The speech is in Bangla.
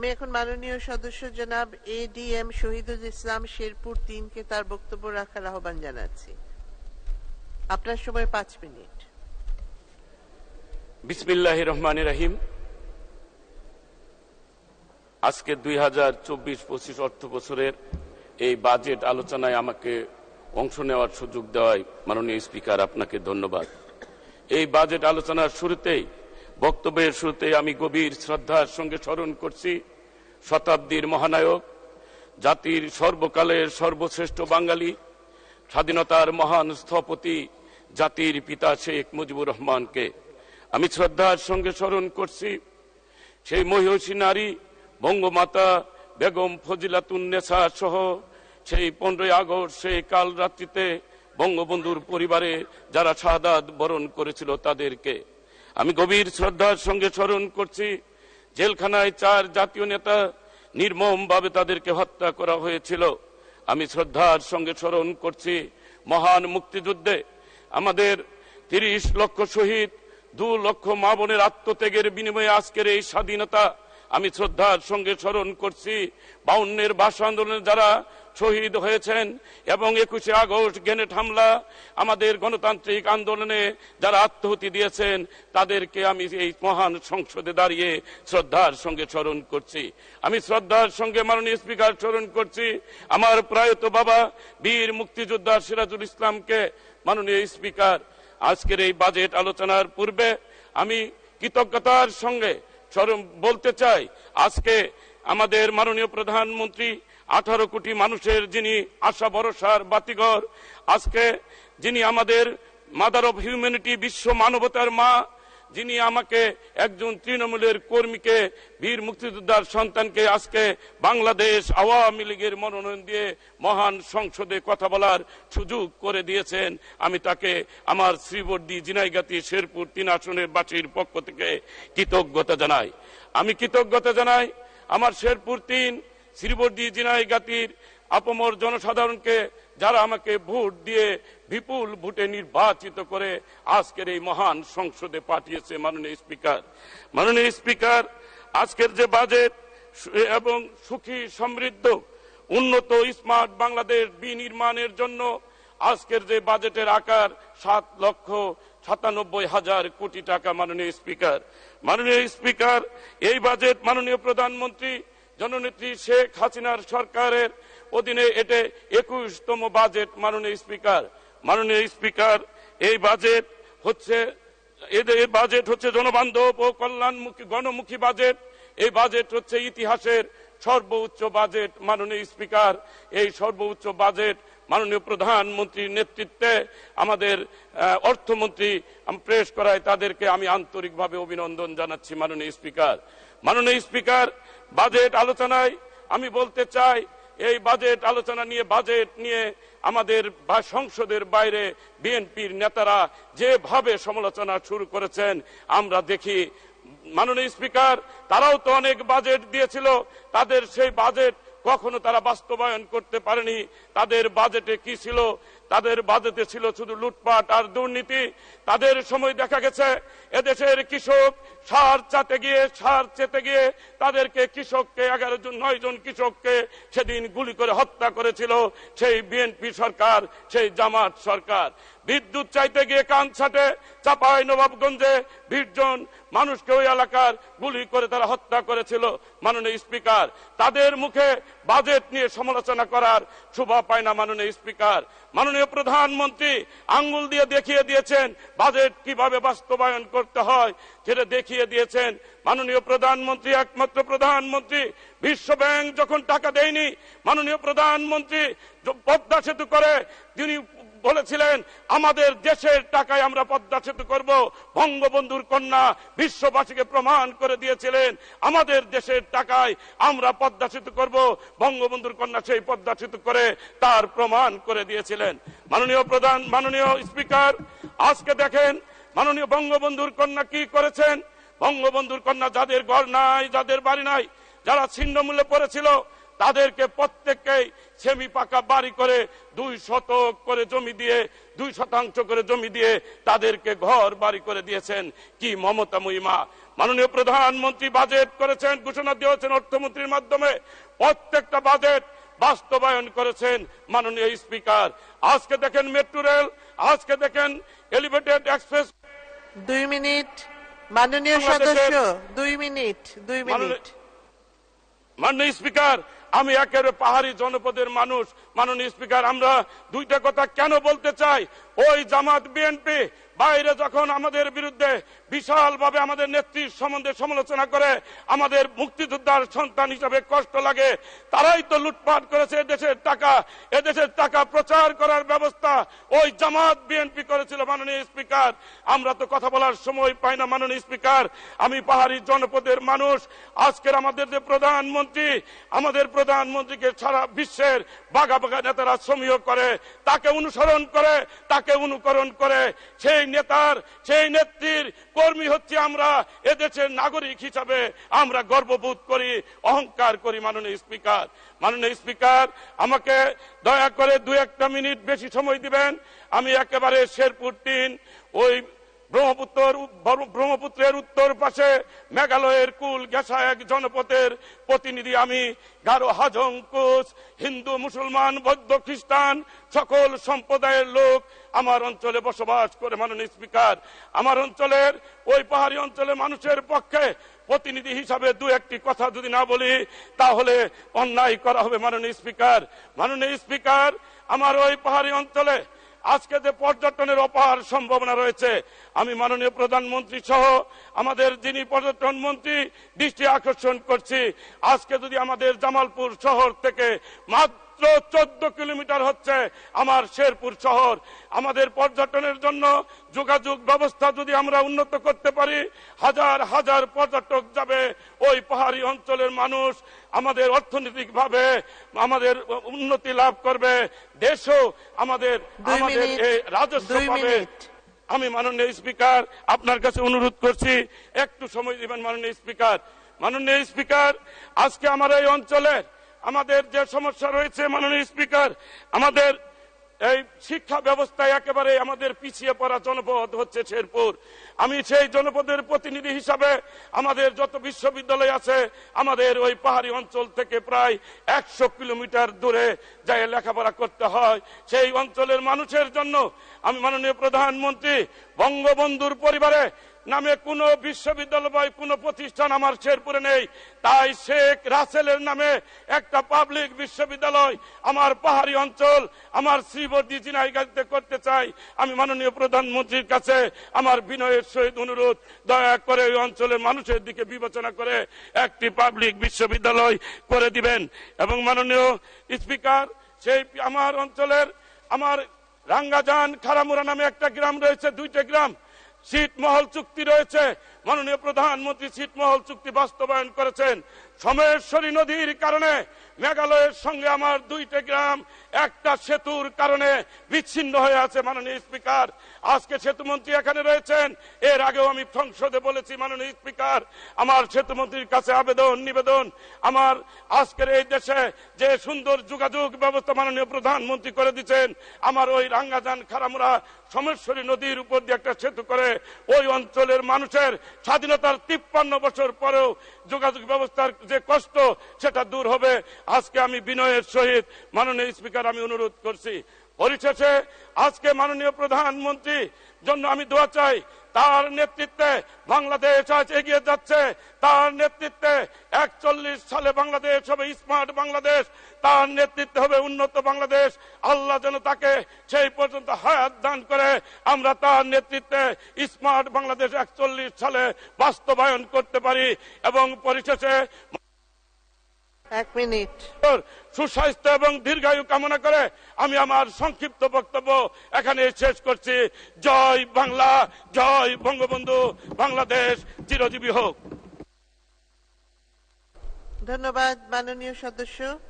আমি এখন মাননীয় সদস্য জনাব A D M Shahidul Islam Sherpur তিনকে তার বক্তব্য রাখার আহ্বান জানাচ্ছি। আপনার সময় পাঁচ মিনিট। বিসমিল্লাহ রহমান রাহিম। আজকে দুই হাজার চব্বিশ পঁচিশ অর্থ বছরের এই বাজেট আলোচনায় আমাকে অংশ নেওয়ার সুযোগ দেওয়ায় মাননীয় স্পিকার আপনাকে ধন্যবাদ। এই বাজেট আলোচনার শুরুতেই বক্তব্যের শুরুতে আমি গভীর শ্রদ্ধার সঙ্গে স্মরণ করছি শতাব্দীর মহানায়ক, জাতির সর্বকালের সর্বশ্রেষ্ঠ বাঙালি, স্বাধীনতার মহান স্থপতি, জাতির পিতা শেখ মুজিবুর রহমানকে। আমি শ্রদ্ধার সঙ্গে স্মরণ করছি সেই মহিষী নারী, বঙ্গমাতা বেগম ফজিলাতুন্নেসা সহ সেই পনেরোই আগস্ট, সেই কাল রাত্রিতে বঙ্গবন্ধুর পরিবারে যারা শাহাদাত বরণ করেছিল তাদেরকে। আমি গভীর শ্রদ্ধার সঙ্গে স্মরণ করছি, জেলখানায় চার জাতীয় নেতা নির্মমভাবে তাদেরকে হত্যা করা হয়েছিল। আমি শ্রদ্ধার সঙ্গে স্মরণ করছি মহান মুক্তিযুদ্ধে আমাদের তিরিশ লক্ষ শহীদ, দু লক্ষ মা বোনের আত্মত্যাগের বিনিময়ে আজকের এই স্বাধীনতা। আমি শ্রদ্ধার সঙ্গে স্মরণ করছি, বাউন্নের ভাষা আন্দোলনে যারা শহীদ হয়েছেন এবং একুশে আগস্ট গ্রেনেড হামলা আমাদের গণতান্ত্রিক আন্দোলনে যারা আত্মহতি দিয়েছেন, তাদেরকে আমি এই মহান সংসদে দাঁড়িয়ে শ্রদ্ধার সঙ্গে স্মরণ করছি। আমি শ্রদ্ধার সঙ্গে মাননীয় স্পিকার স্মরণ করছি। আমার প্রয়াত বাবা বীর মুক্তিযোদ্ধা সিরাজুল ইসলামকে। মাননীয় স্পিকার, আজকের এই বাজেট আলোচনার পূর্বে আমি কৃতজ্ঞতার সঙ্গে স্মরণ বলতে চাই। আজকে আমাদের মাননীয় প্রধানমন্ত্রী আঠারো কোটি মানুষের যিনি আশা, ভরসার বাতিঘর, আজকে যিনি আমাদের মাদার অফ হিউম্যানিটি বিশ্ব মানবতার মা, যিনি আমাকে একজন তৃণমূলের কর্মীকে, বীর মুক্তিযোদ্ধার সন্তানকে আজকে বাংলাদেশ আওয়ামী লীগের মনোনয়ন দিয়ে মহান সংসদে কথা বলার সুযোগ করে দিয়েছেন। আমি তাকে আমার শ্রীবর্দী জিনাইগাতি শেরপুর তিন আসনের বাসীর পক্ষ থেকে কৃতজ্ঞতা জানাই। আমি কৃতজ্ঞতা জানাই আমার শেরপুর তিন শ্রীবর্দী জিনাইগাতির আপমর জনসাধারণকে যারা আমাকে ভোট দিয়ে বিপুল ভোটে নির্বাচিত করে আজকের এই মহান সংসদে পাঠিয়েছে মাননীয় স্পিকার। মাননীয় স্পিকার, আজকের যে বাজেট এবং সুখী সমৃদ্ধ উন্নত স্মার্ট বাংলাদেশ বিনির্মাণের জন্য আজকের যে বাজেটের আকার সাত লক্ষ সাতানব্বই হাজার কোটি টাকা মাননীয় স্পিকার। মাননীয় স্পিকার, এই বাজেট মাননীয় প্রধানমন্ত্রী জননেত্রী শেখ হাসিনার সরকারের অধীনে এতে একুশতম বাজেট মাননীয় স্পিকার। মাননীয় স্পিকার, এই বাজেট হচ্ছে এদের বাজেট হচ্ছে জনবান্ধব ও কল্যাণমুখী, গণমুখী বাজেট। এই বাজেট হচ্ছে ইতিহাসের সর্বোচ্চ বাজেট মাননীয় স্পিকার। এই সর্বোচ্চ বাজেট মাননীয় প্রধানমন্ত্রীর নেতৃত্বে আমাদের অর্থমন্ত্রী পেশ করায় তাদেরকে আমি আন্তরিকভাবে অভিনন্দন জানাচ্ছি মাননীয় স্পিকার। মাননীয় স্পিকার বাজেট আলোচনায় আমি বলতে চাই, এই বাজেট আলোচনা নিয়ে, বাজেট নিয়ে আমাদের বা- সংসদের বাইরে বিএনপির নেতারা যেভাবে সমালোচনা শুরু করেছেন, আমরা দেখি। মাননীয় স্পিকার, তারাও তো অনেক বাজেট দিয়েছিল। তাদের সেই বাজেট কখনো তারা বাস্তবায়ন করতে পারেনি। তাদের বাজেটে কি ছিল? তাদের বাজেতে ছিল শুধু লুটপাট আর দুর্নীতি। তাদের সময় দেখা গেছে, এদেশের কৃষক সার চাতে গিয়ে, সার চেতে গিয়ে তাদেরকে কৃষককে, এগারো জন, নয় জন কৃষককে সেদিন গুলি করে হত্যা করেছিল সেই বিএনপি সরকার, সেই জামাত সরকার। বিদ্যুৎ চাইতে গিয়ে কান ছাটে চাপায় নবাবগঞ্জে বিশজন মানুষকে ওই এলাকার গুলি করে তারা হত্যা করেছিল, মাননীয় স্পিকার। তাদের মুখে বাজেট নিয়ে সমালোচনা করার শোভা পায় না মাননীয় স্পিকার। মাননীয় প্রধানমন্ত্রী আঙ্গুল দিয়ে দেখিয়ে দিয়েছেন বাজেট কীভাবে বাস্তবায়ন করতে হয়, সেটা দেখিয়ে দিয়েছেন মাননীয় প্রধানমন্ত্রী, একমাত্র প্রধানমন্ত্রী। বিশ্ব ব্যাংক যখন টাকা দেয়নি, মাননীয় প্রধানমন্ত্রী পদ্মা সেতু করে, তিনি বলেছিলেন, আমাদের দেশের টাকায় আমরা পদ্মা সেতু করব। বঙ্গবন্ধুর কন্যা বিশ্ববাসীকে প্রমাণ করে দিয়েছিলেন, আমাদের দেশের টাকায় আমরা পদ্মা সেতু করব। বঙ্গবন্ধুর কন্যা সেই পদ্মা সেতু করে তার প্রমাণ করে দিয়েছিলেন। মাননীয় প্রধান, মাননীয় স্পিকার, আজকে দেখেন, মাননীয় বঙ্গবন্ধুর কন্যা কি করেছেন? বঙ্গবন্ধুর কন্যা যাদের ঘর নাই, যাদের বাড়ি নাই, যারা ছিন্নমূল্যে পড়েছিল তাদেরকে প্রত্যেককেই সেমি পাকা বাড়ি করে দুই শতক করে জমি দিয়ে দুই শতাংশ করে জমি দিয়ে তাদেরকে ঘর বাড়ি করে দিয়েছেন। কি মমতা মহিমা মাননীয় প্রধানমন্ত্রী বাজেট করেছেন ঘোষণা দিয়েছেন অর্থমন্ত্রীর মাধ্যমে। প্রত্যেকটা বাজেট বাস্তবায়ন করেছেন মাননীয় স্পিকার। আজকে দেখেন মেট্রো রেল আজকে দেখেন এলিভেটেড এক্সপ্রেস। দুই মিনিট। মাননীয় সদস্য দুই মিনিট দুই মিনিট। মাননীয় স্পিকার আমি একেবারে পাহাড়ি জনপদের মানুষ। মাননীয় স্পিকার, আমরা দুইটা কথা কেন বলতে চাই? ওই জামাত বিএনপি বাইরে যখন আমাদের বিরুদ্ধে বিশাল ভাবে আমাদের নেত্রীর সম্বন্ধে সমালোচনা করে, আমাদের মুক্তিযোদ্ধার সন্তান হিসাবে কষ্ট লাগে, তারাই তো লুটপাট করেছে দেশের টাকা। এদেশের টাকা প্রচার করার ব্যবস্থা ওই জামাত বিএনপি করেছিল মাননীয় স্পিকার। আমরা তো কথা বলার সময় পাই না মাননীয় স্পিকার। আমি পাহাড়ি জনপদের মানুষ। আজকের আমাদের যে প্রধানমন্ত্রী, আমাদের প্রধানমন্ত্রীকে সারা বিশ্বের বাঘা বাঘা নেতারা সমীহ করে, তাকে অনুসরণ করে, তাকে অনুকরণ করে। সেই নেতার, সেই নেত্রীর কর্মী হচ্ছে আমরা এদেশের নাগরিক হিসাবে আমরা গর্ববোধ করি, অহংকার করি মাননীয় স্পিকার। মাননীয় স্পিকার, আমাকে দয়া করে দু একটা মিনিট বেশি সময় দিবেন। আমি একেবারে শেরপুর তিন, ওই ব্রহ্মপুত্র ব্রহ্মপুত্রের উত্তর পাশে মেঘালয়ের কুল গেসা এক জনপদের প্রতিনিধি আমি, গারো হাজং কোচ হিন্দু, মুসলমান, বৌদ্ধ, খ্রিস্টান, সকল সম্প্রদায়ের লোক আমার অঞ্চলে বসবাস করে মাননীয় স্পিকার। আমার অঞ্চলের ওই পাহাড়ি অঞ্চলে মানুষের পক্ষে প্রতিনিধি হিসাবে দু একটি কথা যদি না বলি, তাহলে অন্যায় করা হবে মাননীয় স্পিকার। মাননীয় স্পিকার, আমার ওই পাহাড়ি অঞ্চলে আজকে যে পর্যটনের অপার সম্ভাবনা রয়েছে, আমি মাননীয় প্রধানমন্ত্রী সহ আমাদের যিনি পর্যটন মন্ত্রী দৃষ্টি আকর্ষণ করছি। আজকে যদি আমাদের জামালপুর শহর থেকে মাত্র চোদ্দ কিলোমিটার হচ্ছে আমার শেরপুর শহর। আমাদের পর্যটনের জন্য যোগাযোগ ব্যবস্থা যদি আমরা উন্নত করতে পারি হাজার হাজার পর্যটক যাবে ওই পাহাড়ি অঞ্চলের মানুষ। আমাদের অর্থনৈতিক ভাবে আমাদের উন্নতি লাভ করবে। দেশও আমাদের আমাদের এই রাজস্ব পাবে। আমি মাননীয় স্পিকার আপনার কাছে অনুরোধ করছি একটু সময় দিবেন মাননীয় স্পিকার। মাননীয় স্পিকার আজকে আমার এই অঞ্চলের আমাদের যে সমস্যা রয়েছে, মাননীয় স্পিকার, আমাদের এই শিক্ষা ব্যবস্থায় একেবারে আমাদের পিছিয়ে পড়া জনপদ হচ্ছে শেরপুর। আমি সেই জনপদের প্রতিনিধি হিসাবে আমাদের যত বিশ্ববিদ্যালয় আছে, আমাদের ওই পাহাড়ি অঞ্চল থেকে প্রায় একশো কিলোমিটার দূরে যাই লেখাপড়া করতে হয়। সেই অঞ্চলের মানুষের জন্য আমি মাননীয় প্রধানমন্ত্রী, বঙ্গবন্ধুর পরিবারে নামে কোনো বিশ্ববিদ্যালয় বা কোনো প্রতিষ্ঠান আমার শেরপুরে নেই। তাই শেখ রাসেলের নামে একটা পাবলিক বিশ্ববিদ্যালয় আমার পাহাড়ি অঞ্চল, আমার শ্রীবর্দী জিনাইগাতে করতে চাই। আমি মাননীয় প্রধানমন্ত্রীর কাছে আমার বিনয়ের সহিত অনুরোধ, দয়া করে ওই অঞ্চলের মানুষের দিকে বিবেচনা করে একটি পাবলিক বিশ্ববিদ্যালয় করে দিবেন। এবং মাননীয় স্পিকার, সেই আমার অঞ্চলের আমার রাঙ্গাজান খারামুরা নামে একটা গ্রাম রয়েছে, দুইটা গ্রাম। ছিটমহল চুক্তি রয়েছে। মাননীয় প্রধানমন্ত্রী ছিটমহল চুক্তি বাস্তবায়ন করেছেন। সমেশ্বরী নদীর কারণে, মেঘালয়ের সঙ্গে আমার দুইটা গ্রাম, একটা সেতুর কারণে বিচ্ছিন্ন হয়ে আছে মাননীয় স্পিকার। আজকে সেতুমন্ত্রী এখানে রয়েছেন। এর আগেও আমি সংসদে বলেছি মাননীয় স্পিকার, আমার সেতুমন্ত্রীর কাছে আবেদন, নিবেদন। আমার আজকের এই দেশে যে সুন্দর যোগাযোগ ব্যবস্থা মাননীয় প্রধানমন্ত্রী করে দিচ্ছেন, আমার ওই রাঙ্গাজান খারামুরা সমেশ্বরী নদীর উপর দিয়ে একটা সেতু করে, ওই অঞ্চলের মানুষের স্বাধীনতার তিপ্পান্ন বছর পরেও যোগাযোগ ব্যবস্থার যে কষ্ট, সেটা দূর হবে। আজকে আমি বিনয়ের সহিত মাননীয় স্পিকার, আমি অনুরোধ করছি। পরিশেষে আজকে মাননীয় প্রধানমন্ত্রী জন্য আমি দোয়া চাই তার নেতৃত্বে বাংলাদেশ আজ এগিয়ে যাচ্ছে। তার নেতৃত্বে একচল্লিশ সালে বাংলাদেশ হবে স্মার্ট বাংলাদেশ। তার নেতৃত্বে হবে উন্নত বাংলাদেশ। আল্লাহ যেন তাকে সেই পর্যন্ত হায়াত দান করে। আমরা তার নেতৃত্বে স্মার্ট বাংলাদেশ একচল্লিশ সালে বাস্তবায়ন করতে পারি এবং পরিশেষে এক মিনিট। সুস্বাস্থ্য এবং দীর্ঘায়ু কামনা করে আমি আমার সংক্ষিপ্ত বক্তব্য এখানে শেষ করছি। জয় বাংলা জয় বঙ্গবন্ধু বাংলাদেশ চিরজীবী হোক। ধন্যবাদ মাননীয় সদস্য।